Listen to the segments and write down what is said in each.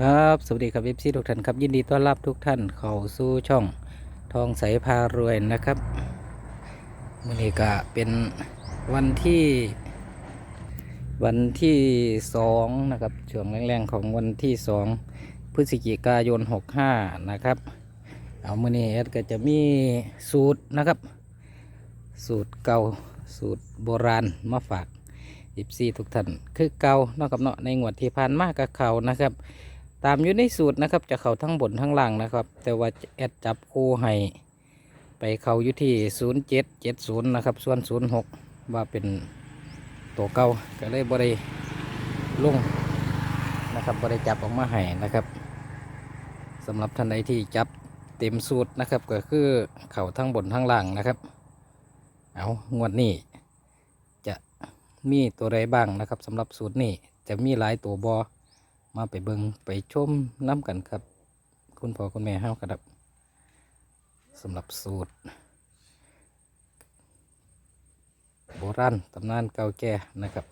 ครับ สวัสดีครับเอฟซีทุกท่านครับยินดีต้อนรับทุกท่านเข้าสู่ช่องทองใสพารวยนะครับวันนี้ก็เป็นวันที่ วันที่สองนะครับช่วงแรงๆของวันที่สองพฤศจิกายนหกห้านะครับ เอามื่อนี้แอดก็จะมีสูตรนะครับ สูตรเก่าสูตรโบราณมาฝากอิฟซีทุกท่านคือเก่านาะครับเนาะในงวดที่ผ่านมากับเขานะครับ ตามอยู่ในสูตรนะครับ จะเข้าทั้งบนทั้งล่างนะครับ แต่ว่าแอดจับคู่ให้ไปเข้าอยู่ที่0770นะครับส่วน06ว่าเป็นตัวเก่าก็เลยบริลุ่งนะครับบริจับออกมาให้นะครับสำหรับท่านใดที่จับเต็มสูตรนะครับ ก็คือเข่าทั้งบนทั้งล่างนะครับ เอางวดนี้จะมีตัวใดบ้างนะครับสำหรับสูตรนี้จะมีหลายตัวบอ มาไปเบิงไปชมน้ำกันครับ คุณพ่อคุณแม่ห้าวกระดับสำหรับสูตร โบราณตำนานเก่าแก่นะครับ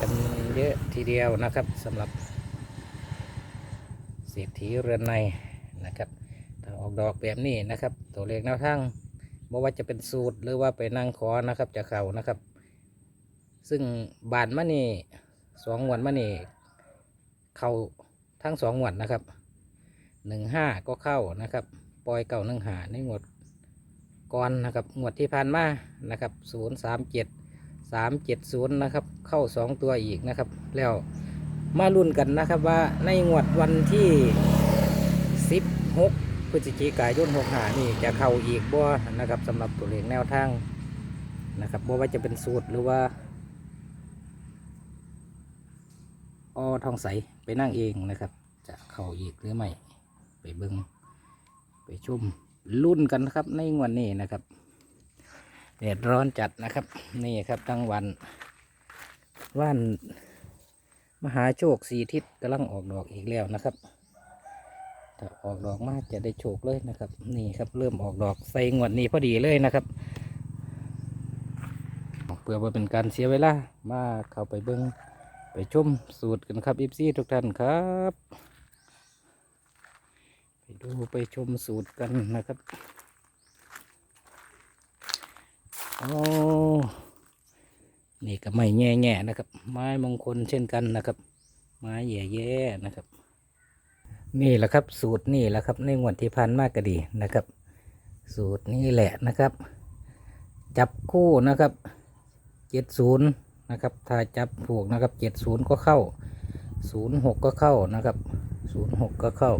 กันเยอะทีเดียวนะครับสำหรับเศรษฐีเรือนในนะครับถ้าออกดอกแบบนี้นะครับ ตัวเลขแนวทางบ่ว่าจะเป็นสูตรหรือว่าไปนั่งขอนะครับจะเข่านะครับ ซึ่งบานมะนี่ สองงวดมานี่เข้าทั้งสองวดนะครับหนึ่งห้าก็เข้านะครับ ปล่อยเก่าหนึ่งหาในงวดก่อนนะครับงวดที่ผ่านมานะครับศูนย์สามเจ็ดสามเจ็ดศูนย์นะครับ เข้าสองตัวอีกนะครับ แล้วมาลุ้นกันนะครับว่าในงวดวันที่สิบหกพฤศจิกายนหกหานี่จะเข้าอีกบ่นะครับสำหรับตัวเลขแนวทางนะครับบ่ว่าจะเป็นสูตรหรือว่า ออทองใสไปนั่งเองนะครับ จะเข้าอีกหรือไม่ไปเบิงไปชมรุ่นกันนะครับในวันนี้นะครับแดดร้อนจัดนะครับ นี่ครับทั้งวันว่านมหาโชคสีทิศกำลังออกดอกอีกแล้วนะครับถ้าออกดอกมากจะได้โชคเลยนะครับ นี่ครับเริ่มออกดอกใส่งวดนี้พอดีเลยนะครับเพื่อว่าเป็นการเสียเวลามาเข้าไปเบิ้ง ไปชมสูตรกันครับอิฟซี่ทุกท่านครับ ไปดูไปชมสูตรกันนะครับโอ้นี่ก็ไม่แง่แง่ๆนะครับ ไม้มงคลเช่นกันนะครับ ไม้แย่แย่ๆนะครับ นี่แหละครับ สูตรนี่แหละครับ ในงวดที่พันมากก็ดีนะครับ สูตรนี่แหละนะครับ จับคู่นะครับเจ็ดศูนย์ นะครับ ถ้าจับถูกนะครับเจ็ดศูนย์ก็เข้าศูนย์หกก็เข้านะครับศูนย์หกก็เข้า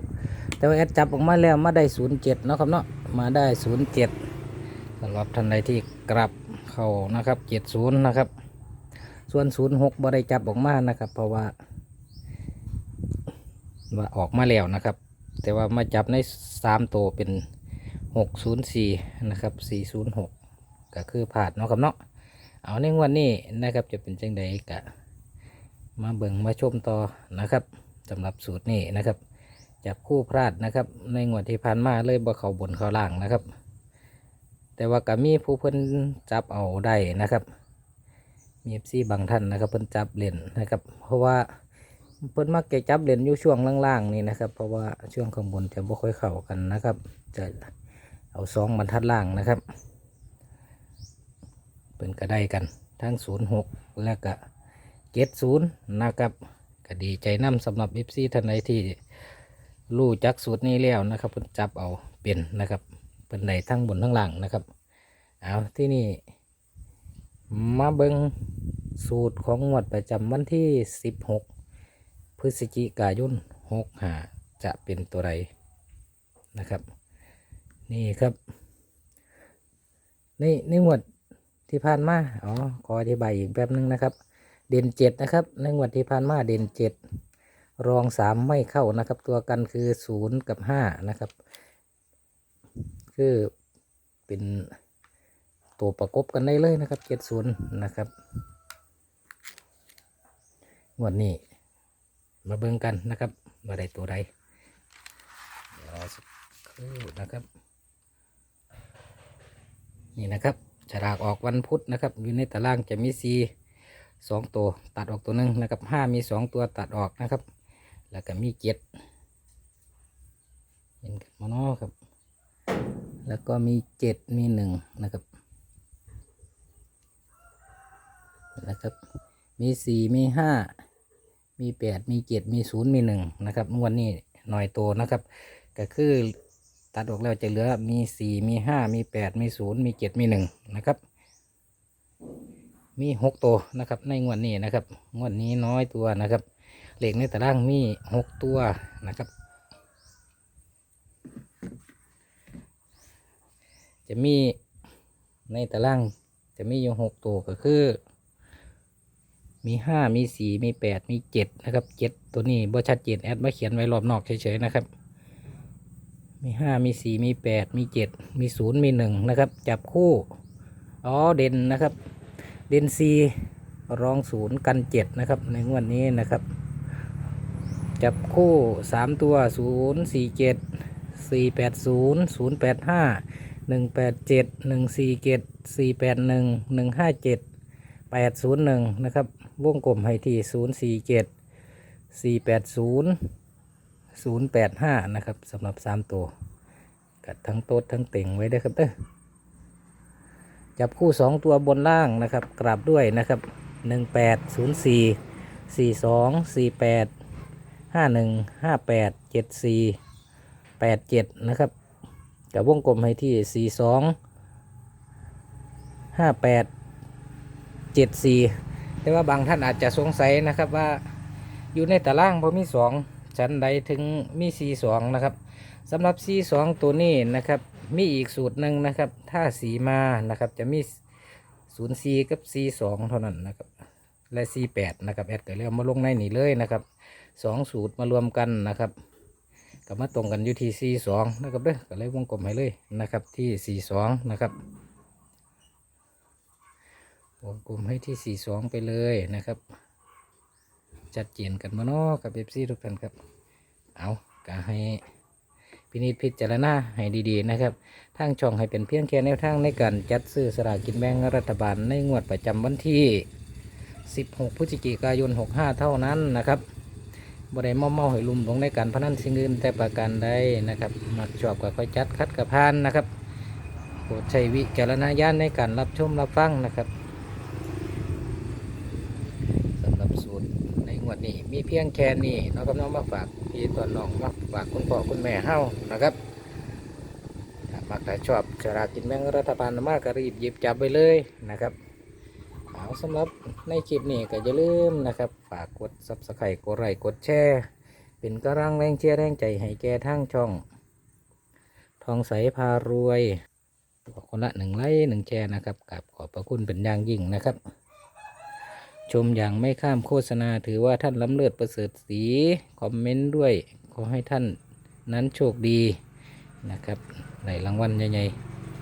แต่ว่าแอดจับออกมาแล้วมาได้ศูนย์เจ็ดนะครับเนาะมาได้ศูนย์เจ็ดสำหรับท่านใดที่กลับเข้านะครับเจ็ดศูนย์นะครับ ส่วนศูนย์หกบ่ได้จับออกมานะครับ เพราะว่าว่าออกมาแล้วนะครับ แต่ว่ามาจับในสามตัวเป็นหกศูนย์สี่นะครับสี่ศูนย์หกก็คือผ่านเนาะครับเนาะ เอาในวันนี้นะครับจะเป็นจังใดกะมาเบิ่งมาชมต่อนะครับสำหรับสูตรนี้นะครับจับคู่พลาดนะครับ ในงวดที่ผ่านมาเลยบ่เขาบนเขาล่างนะครับ แต่ว่าก็มีผู้เพิ่นจับเอาได้นะครับมีเอฟซีบางท่านนะครับเพิ่นจับเล่นนะครับ เพราะว่าเพิ่นมักจะจับเล่นอยู่ช่วงล่างๆนี่นะครับ เพราะว่าช่วงข้างบนจะบ่ค่อยเข้ากันนะครับ จะเอาสองบรรทัดล่างนะครับ เป็นก็ได้กันทั้ง 06 และก็70นนะครับก็ดีใจน้ำสำหรับ FC ท่านใดที่รู้จักสูตรนี้แล้วนะครับเพิ่นจับเอาเป็นนะครับเป็นได้ทั้งบนทั้งล่างนะครับเอาที่นี่มาเบิงสูตรของงวดประจำวันที่ 16 พฤศจิกายน65จะเป็นตัวไรนะครับ นี่ครับ นี่ในงวด ที่ผ่านมาอ๋อขออธิบายอีกแป๊บนึงนะครับ เด่นเจ็ดนะครับ ในงวดที่ผ่านมาเด่นเจ็ดรองสามไม่เข้านะครับ ตัวกันคือศูนย์กับห้านะครับ คือเป็นตัวประกบกันได้เลยนะครับเจ็ดศูนย์นะครับงวดนี้มาเบิ่งกันนะครับว่าได้ตัวใดเดี๋ยวรอสักครู่นะครับ นี่นะครับ ฉลากออกวันพุธนะครับ อยู่ในตารางจะมีสีสองตัวตัดออกตัวหนึ่งนะครับห้ามีสองตัวตัดออกนะครับ แล้วก็มีเจ็ดเห็นกันมาเนาะครับ แล้วก็มีเจ็ดมีหนึ่งนะครับนะครับ มีสี่มีห้ามีแปดมีเจ็ดมีศูนย์มีหนึ่งนะครับงวดนี้หน่อยโตนะครับ ก็คือ ตัดออกแล้วจะเหลือมีสี่มีห้ามีแปดมีศูนย์มีเจ็ดมีหนึ่งนะครับ มีหกตัวนะครับ ในงวดนี้นะครับ งวดนี้น้อยตัวนะครับเหล็กในตารางมีหกตัวนะครับ จะมีในตารางจะมีอยู่หกตัวก็คือ มีห้ามีสี่มีแปดมีเจ็ดนะครับเจ็ดตัวนี้บ่ชัดเจนแอดมาเขียนไว้รอบนอกเฉยๆนะครับ มีห้ามีสี่มีแปดมีเจ็ดมีศูนย์มีหนึ่งนะครับ จับคู่ อ๋อ เด่นนะครับ เด่นซีรองศูนย์กันเจ็ดนะครับ ในงวดนี้นะครับ จับคู่สามตัวศูนย์สี่เจ็ดสี่แปดศูนย์ศูนย์แปดห้าหนึ่งแปดเจ็ดหนึ่งสี่เจ็ดสี่แปดหนึ่งหนึ่งห้าเจ็ดแปดศูนย์หนึ่งนะครับ วงกลมให้ที่ศูนย์สี่เจ็ดสี่แปดศูนย์ ศูนย์แปดห้านะครับสำหรับสามตัว กัดทั้งโต๊ดทั้งเต่งไว้เด้อครับเด้อจับคู่สองตัวบนล่างนะครับกลับด้วยนะครับหนึ่งแปดศูนย์สี่สี่สองสี่แปดห้าหนึ่งห้าแปดเจ็ดสี่แปดเจ็ดนะครับกับวงกลมให้ที่สี่สองห้าแปดเจ็ดสี่แต่ว่าบางท่านอาจจะสงสัยนะครับว่าอยู่ในตารางพอมีสอง ชั้นใดถึงมีสีสองนะครับสำหรับสีสองตัวนี้นะครับมีอีกสูตรหนึ่งนะครับ ถ้าสีมานะครับจะมีศูนย์ีกับสีสองเท่านั้นนะครับและสีแปดนะครับแอดก็เลยเอามาลงในนี่เลยนะครับสองสูตรมารวมกันนะครับก็มาตรงกันอยู่ที่สีสองนะครับเด้อก็เลยวงกลมให้เลยนะครับที่สีสองนะครับวงกลมให้ที่สี่สองไปเลยนะครับ จัดเจียนกันมาเนาะกับเอฟซีทุกท่านครับ เอาก็ให้พินิจพิจารณาให้ดีๆนะครับ ทางช่องให้เป็นเพียงแค่แนวทางในการจัดซื้อสลากกินแบ่งรัฐบาลในงวดประจำวันที่ 16 พฤศจิกายน 65 เท่านั้นนะครับบ่ได้เมาเมาให้ลุมลงในการพนันสิ่งอื่นแต่ประการใดนะครับมักชอบก็ค่อยจัดคัดกับพานนะครับโปรดใช้วิจารณญาณในการรับชมรับฟังนะครับสำหรับสูตรในง วดนี้ มีเพียงแค่นี้น้องกับน้องมาฝากพี่ตัวน้องมาฝากคุณพ่อคุณแม่เฮานะครับมักถ้าชอบสลากกินแบ่งรัฐบาลมากก็รีบหยิบจับไปเลยนะครับเอาสำหรับในคลิปนี้ก็อย่าลืมนะครับ ฝากกด subscribe กดไลค์กดแชร์เป็นกำลังแรงเชียร์แรงใจให้แก่ทั้งช่อง ทองใสพารวยขอคนละหนึ่งไลค์หนึ่งแชร์นะครับกับขอบพระคุณเป็นอย่างยิ่งนะครับ ชมอย่างไม่ข้ามโฆษณาถือว่าท่านล้ำเลิศประเสริฐสีคอมเมนต์ด้วย ขอให้ท่านนั้นโชคดีนะครับในรางวัลใหญ่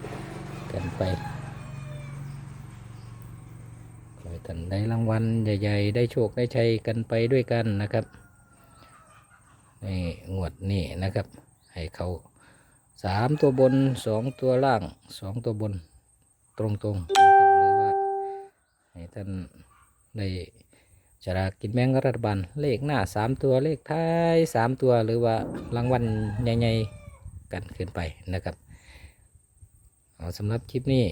ๆกันไป ขอให้ท่านได้รางวัลใหญ่ ๆ ได้โชคได้ชัยกันไปด้วยกันนะครับในงวดนี้นะครับ ให้เขาสามตัวบนสองตัวล่างสองตัวบนตรงๆนะครับหรือว่าให้ท่าน ได้ฉลากกินแบ่งรัฐบาลเลขหน้าสามตัวเลขท้ายสามตัวหรือว่ารางวัลใหญ่ๆกันขึ้นไปนะครับเอาสำหรับคลิปนี้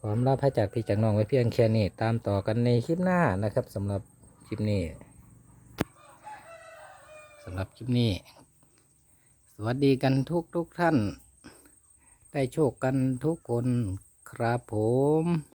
ความลาพระจากพี่จากน้องไว้เพียงแค่นี้ตามต่อกันในคลิปหน้านะครับสำหรับคลิปนี้สำหรับคลิปนี้ สวัสดีกันทุกทุกท่าน ได้โชคกันทุกคนครับผม